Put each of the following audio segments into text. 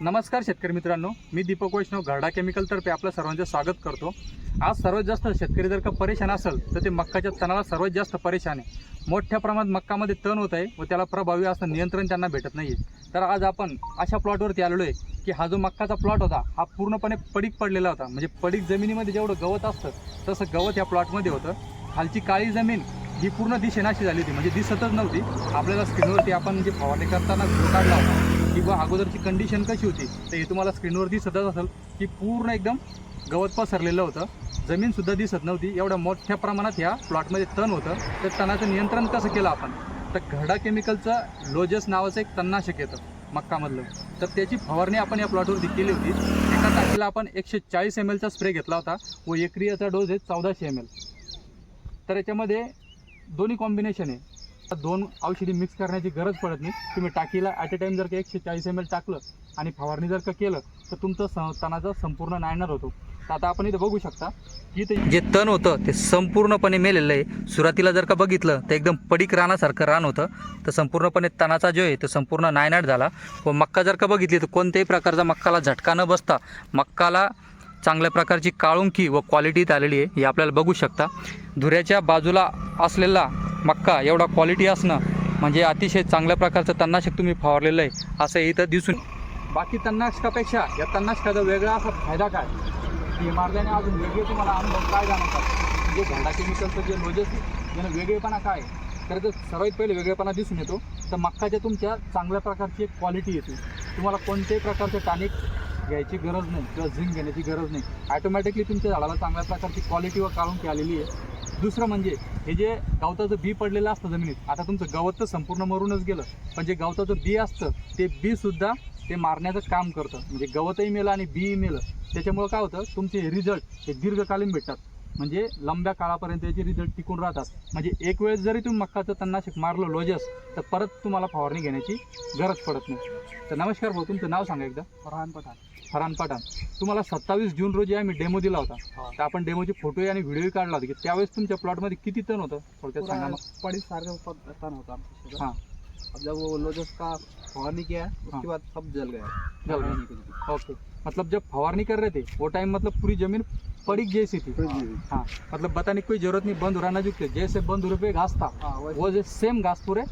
नमस्कार शेतकरी मित्रांनो मी दीपक वैष्णव घरडा केमिकलतर्फे आपलं सर्वांचं स्वागत करतो. आज सर्वात जास्त शेतकरी जर का परेशान असेल तर ते मक्काच्या तणाला सर्वात जास्त परेशान आहे. मोठ्या प्रमाणात मक्कामध्ये तण होत आहे व त्याला प्रभावी असं नियंत्रण त्यांना भेटत नाही आहे तर आज आपण अशा प्लॉटवरती आलेलो आहे की हा जो मक्काचा प्लॉट होता हा पूर्णपणे पडीक पडलेला होता. म्हणजे पडीक जमिनीमध्ये जेवढं गवत असतं तसं गवत या प्लॉटमध्ये होतं. खालची काळी जमीन ही पूर्ण दिशेनाशी झाली होती. म्हणजे दिसतच नव्हती. आपल्याला स्क्रीनवरती आपण जे फवारणी करताना काढला होता किंवा अगोदरची कंडिशन कशी होती तर हे तुम्हाला स्क्रीनवर दिसतच असेल की पूर्ण एकदम गवत पसरलेलं होतं. जमीनसुद्धा दिसत नव्हती. एवढ्या मोठ्या प्रमाणात ह्या प्लॉटमध्ये तण होतं. तर तणाचं नियंत्रण कसं केलं आपण? तर घडा केमिकलचं लोजस नावाचं एक तणनाशक येतं मक्कामधलं. तर त्याची फवारणी आपण या प्लॉटवरती केली होती. एका तारखेला आपण एकशे चाळीस एम एलचा स्प्रे घेतला होता व एकरी डोस आहे चौदाशे एम एल तर याच्यामध्ये दोन्ही कॉम्बिनेशन आहे. दोन औषधी मिक्स करण्याची गरज पडत नाही. तुम्ही टाकीला ॲट अ टाईम जर का एकशे चाळीस एम एल टाकलं आणि फवारणी जर का केलं तर तुमचं स तणाचा संपूर्ण नायनार होतो. तर आता आपण इथं बघू शकता की ते जे तण होतं ते संपूर्णपणे मेलेलं आहे. सुरुवातीला जर का बघितलं तर एकदम पडीक रानासारखं रान होतं. तर संपूर्णपणे तणाचा जो आहे तो संपूर्ण नायनाट झाला. व मक्का जर का बघितली तर कोणत्याही प्रकारचा मक्काला झटका न बसता मक्काला चांगल्या प्रकारची काळुंकी व क्वालिटीत आलेली आहे. हे आपल्याला बघू शकता. धुऱ्याच्या बाजूला असलेला मक्का एवढा क्वालिटी असणं म्हणजे अतिशय चांगल्या प्रकारचं तणनाशक तुम्ही फवारलेलं आहे असं इथं दिसून बाकी तणनाशकापेक्षा या तणनाशकाचा वेगळा असा फायदा काय? की मारल्याने अजून वेगळे तुम्हाला अनुभव काय जाणवतात? म्हणजे जे झाडा केमिकलचं जे लोजेस आहे यानं वेगळेपणा काय आहे? तर सर्वात पहिले वेगळेपणा दिसून येतो. तर मक्काच्या तुमच्या चांगल्या प्रकारची एक क्वालिटी येते. तुम्हाला कोणत्याही प्रकारचे टॅनिक घ्यायची गरज नाही किंवा झिंक घेण्याची गरज नाही. ॲटोमॅटिकली तुमच्या झाडाला चांगल्या प्रकारची क्वालिटी व काढून आलेली आहे. दुसरं म्हणजे हे जे गवताचं बी पडलेलं असतं जमिनीत आता तुमचं गवत तर संपूर्ण मरूनच गेलं पण जे गवताचं बी असतं ते बी सुद्धा ते मारण्याचं काम करतं. म्हणजे गवतही मेलं आणि बीही मेलं. त्याच्यामुळं काय होतं तुमचे रिझल्ट हे दीर्घकालीन भेटतात. म्हणजे लंब्या काळापर्यंत याचे रिझल्ट टिकून राहतात. म्हणजे एक वेळेस जरी तुम्ही मक्काचं तणनाशक मारलं लोजस तर परत तुम्हाला फवारणी घेण्याची गरज पडत नाही. तर नमस्कार भाऊ तुमचं नाव सांगा एकदा. फरहान पठाण. फरान पठाण. तुम्हाला सत्तावीस जून रोजी आम्ही डेमो दिला होता. तर आपण डेमोचे फोटो आणि व्हिडिओ काढला होता. की त्यावेळेस तुमच्या प्लॉटमध्ये किती टन होतं? थोडक्यात सांगा मग पड़ी सारे तन होता हाँ. अब जब वो लोजस का फवारनी किया उसके हाँ। बाद सब जल गया। जल गया। ओके। मतलब जब फवारनी कर रहे थे वो टाइम मतलब पूरी ज़मीन पड़ी जैसी थी। हाँ। मतलब बताने की कोई ज़रूरत नहीं बंद हो रहा ना झुकते जैसे बंद हो रहे पे घास था हाँ वो जो सेम घास पूरे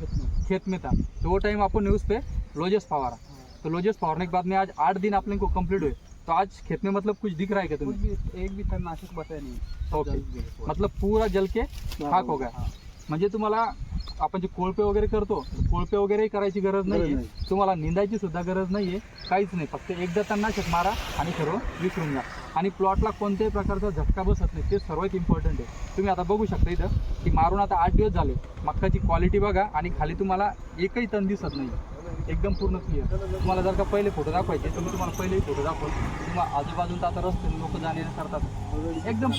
खेत में। था। तो वो टाइम आपको न्यूज़ पे लोजेस फवारा। तो लोजेस फवारने के बाद में आज आठ दिन आप लोगों को कंप्लीट हुए। तो आज खेत में मतलब कुछ दिख रहा है क्या तुम्हें? एक भी तणनाशक बचा नहीं। ओके। मतलब पूरा जल के खाक हो गया। हाँ। म्हणजे तुम्हाला आपण जे कोळपे वगैरे करतो कोळपे वगैरे करायची गरज नाहीये. नाही. तुम्हाला निंदायची सुद्धा गरज नाहीये. काहीच नाही. फक्त एकदा तणनाशक मारा आणि सर्व विसरून जा. आणि प्लॉटला कोणत्याही प्रकारचा झटका बसत नाही. ते सर्वात इम्पॉर्टंट आहे. तुम्ही आता बघू शकता इथं की मारून आता आठ दिवस झाले. मक्काची क्वालिटी बघा आणि खाली तुम्हाला एकही तण दिसत नाही एकदम पूर्ण क्लिअर तुम्हाला जर का पहिले फोटो दाखवायचे तर मी तुम्हाला पहिलेही फोटो दाखवतो. किंवा आजूबाजूला आता रस्ते लोक जाणे करतात. एकदम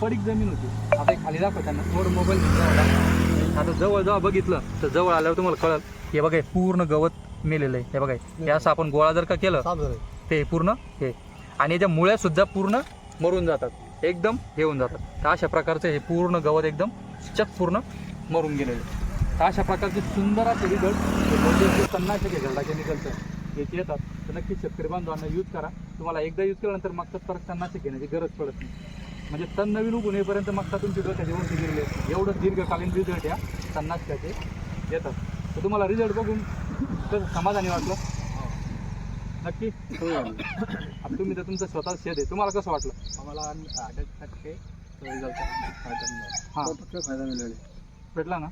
पडीक जमीन होती. आता हे खाली दाखव त्यांना थोडं मोबाईल आता जवळ जेव्हा बघितलं तर जवळ आल्यावर तुम्हाला कळत हे बघा हे पूर्ण गवत मेलेलं आहे. हे बघा हे असं आपण गोळा जर का केलं ते पूर्ण हे. आणि याच्या मुळ्या सुद्धा पूर्ण मरून जातात. एकदम हे होऊन जातात. तर अशा प्रकारचं हे पूर्ण गवत एकदम चक पूर्ण मरून गेलेलं. तर अशा प्रकारचे सुंदर असे रिझल्ट आहे घरडा केमिकलचं याचे येतात. तर नक्कीच शेतकरी बांधवांना यूज करा. तुम्हाला एकदा यूज केल्यानंतर मागचं परत तन्नाशक घेण्याची गरज पडत नाही. म्हणजे तण नवीन उगून येईपर्यंत तुमची डोक्याची वरती गेलेली एवढं दीर्घकालीन रिझल्ट या. तन्नाशकाचे येतात. तर तुम्हाला रिझल्ट बघून कसं समाधानी वाटलं? नक्की? आता तुम्ही तर तुमचं स्वतः शेत आहे. तुम्हाला कसं वाटलं? आम्हाला आठ टक्के रिझल्ट हां. टक्के फायदा मिळाले. भेटला ना?